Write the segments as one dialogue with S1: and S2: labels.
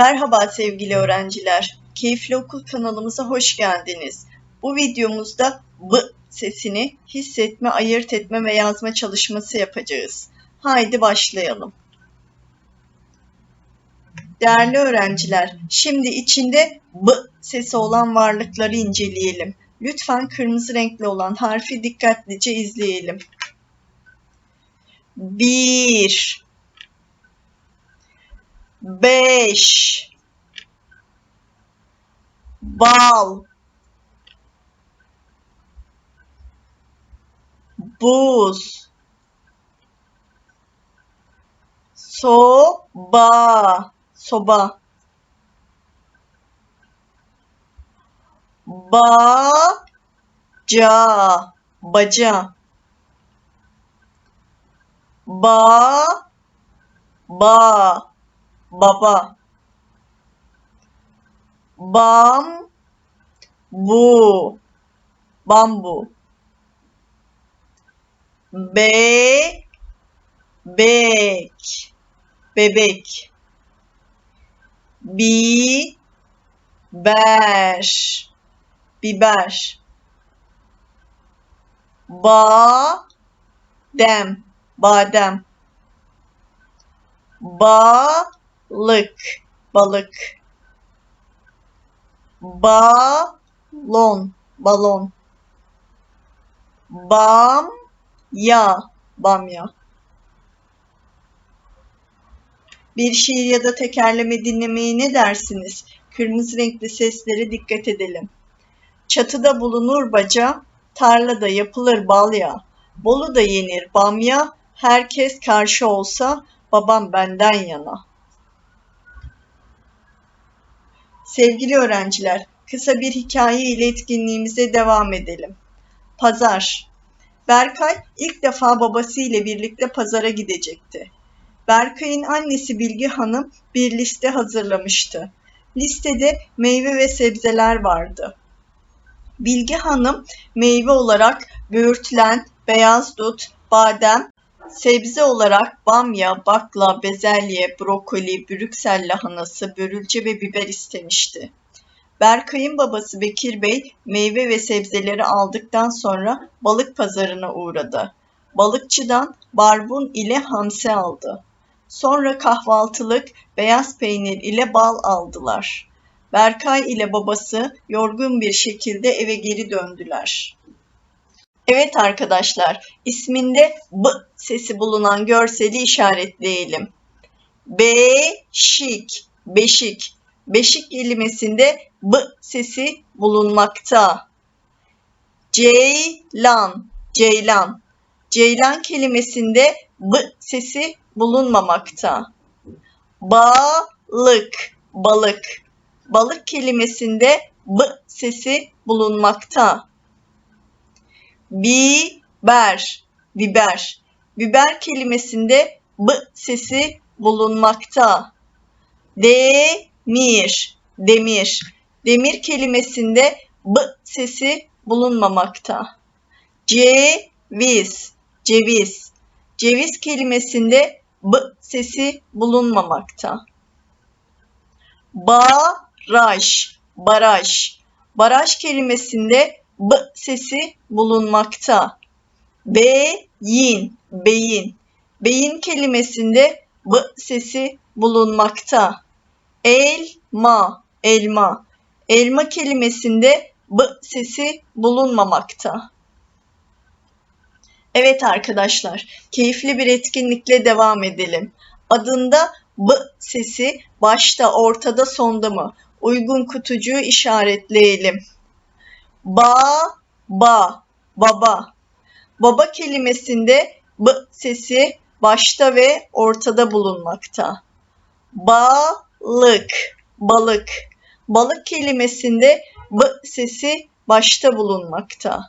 S1: Merhaba sevgili öğrenciler. Keyifli Okul kanalımıza hoş geldiniz. Bu videomuzda b sesini hissetme, ayırt etme ve yazma çalışması yapacağız. Haydi başlayalım. Değerli öğrenciler, şimdi içinde b sesi olan varlıkları inceleyelim. Lütfen kırmızı renkli olan harfi dikkatlice izleyelim. Bir, beş, bal, buz, soba, soba, baca, baca, ba, ba, baba, bam, bu, bambu, be, bek, bebek, bi, ber, biber, ba, dem, badem, balık, balık, balon, balon, bamya, bamya. Bir şiir ya da tekerleme dinlemeye ne dersiniz? Kırmızı renkli seslere dikkat edelim. Çatıda bulunur baca, tarlada yapılır balya. Bolu'da yenir bamya, herkes karşı olsa babam benden yana. Sevgili öğrenciler, kısa bir hikaye ile etkinliğimize devam edelim. Pazar. Berkay ilk defa babası ile birlikte pazara gidecekti. Berkay'ın annesi Bilge Hanım bir liste hazırlamıştı. Listede meyve ve sebzeler vardı. Bilge Hanım meyve olarak böğürtlen, beyaz dut, badem, sebze olarak bamya, bakla, bezelye, brokoli, brüksel lahanası, börülce ve biber istemişti. Berkay'ın babası Bekir Bey meyve ve sebzeleri aldıktan sonra balık pazarına uğradı. Balıkçıdan barbun ile hamsi aldı. Sonra kahvaltılık beyaz peynir ile bal aldılar. Berkay ile babası yorgun bir şekilde eve geri döndüler. Evet arkadaşlar, isminde b sesi bulunan görseli işaretleyelim. Beşik, beşik. Beşik kelimesinde b sesi bulunmakta. Ceylan, ceylan. Ceylan kelimesinde b sesi bulunmamakta. Balık, balık. Balık kelimesinde b sesi bulunmakta. Biber, biber. Biber kelimesinde b sesi bulunmakta. Demir, demir. Demir kelimesinde b sesi bulunmamakta. Ceviz, ceviz. Ceviz kelimesinde b sesi bulunmamakta. Baraj, baraj. Baraj kelimesinde b sesi bulunmakta. Beyin, beyin. Beyin kelimesinde b sesi bulunmakta. Elma, elma. Elma kelimesinde b sesi bulunmamakta. Evet arkadaşlar, keyifli bir etkinlikle devam edelim. Adında b sesi başta, ortada, sonda mı? Uygun kutucuğu işaretleyelim. Ba, ba, baba. Baba kelimesinde b sesi başta ve ortada bulunmakta. Balık, balık. Balık kelimesinde b sesi başta bulunmakta.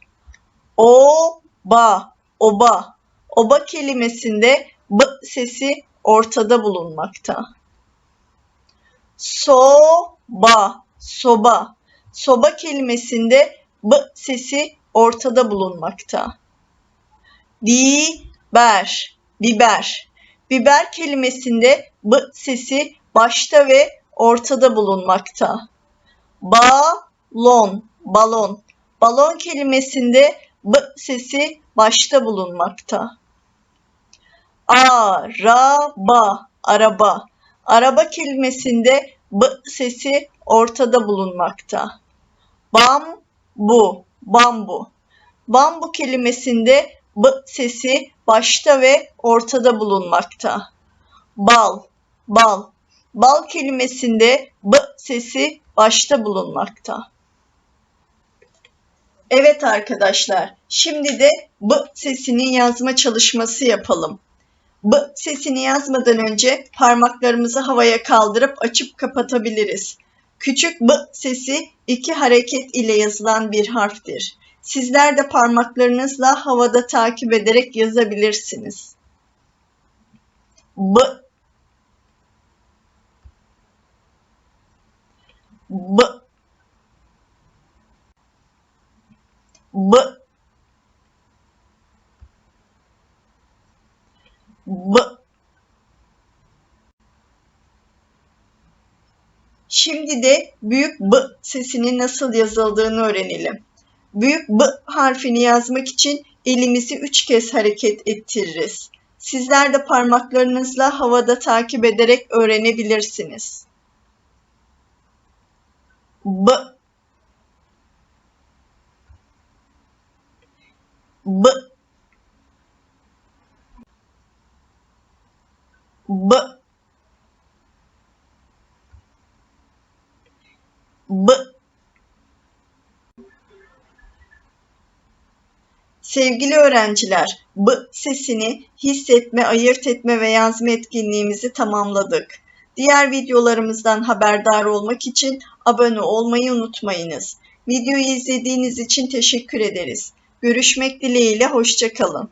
S1: Oba, oba. Oba kelimesinde b sesi ortada bulunmakta. Soba, soba. Soba kelimesinde b sesi ortada bulunmakta. Biber, biber. Biber kelimesinde b sesi başta ve ortada bulunmakta. Balon, balon. Balon kelimesinde b sesi başta bulunmakta. Araba, araba. Araba kelimesinde b sesi ortada bulunmakta. Bambu, bambu. Bambu kelimesinde b sesi başta ve ortada bulunmakta. Bal, bal. Bal kelimesinde b sesi başta bulunmakta. Evet arkadaşlar, şimdi de b sesinin yazma çalışması yapalım. B sesini yazmadan önce parmaklarımızı havaya kaldırıp açıp kapatabiliriz. Küçük b sesi iki hareket ile yazılan bir harftir. Sizler de parmaklarınızla havada takip ederek yazabilirsiniz. B B B Şimdi de büyük B sesinin nasıl yazıldığını öğrenelim. Büyük B harfini yazmak için elimizi üç kez hareket ettiririz. Sizler de parmaklarınızla havada takip ederek öğrenebilirsiniz. B B B B Sevgili öğrenciler, b sesini hissetme, ayırt etme ve yazma etkinliğimizi tamamladık. Diğer videolarımızdan haberdar olmak için abone olmayı unutmayınız. Videoyu izlediğiniz için teşekkür ederiz. Görüşmek dileğiyle, hoşçakalın.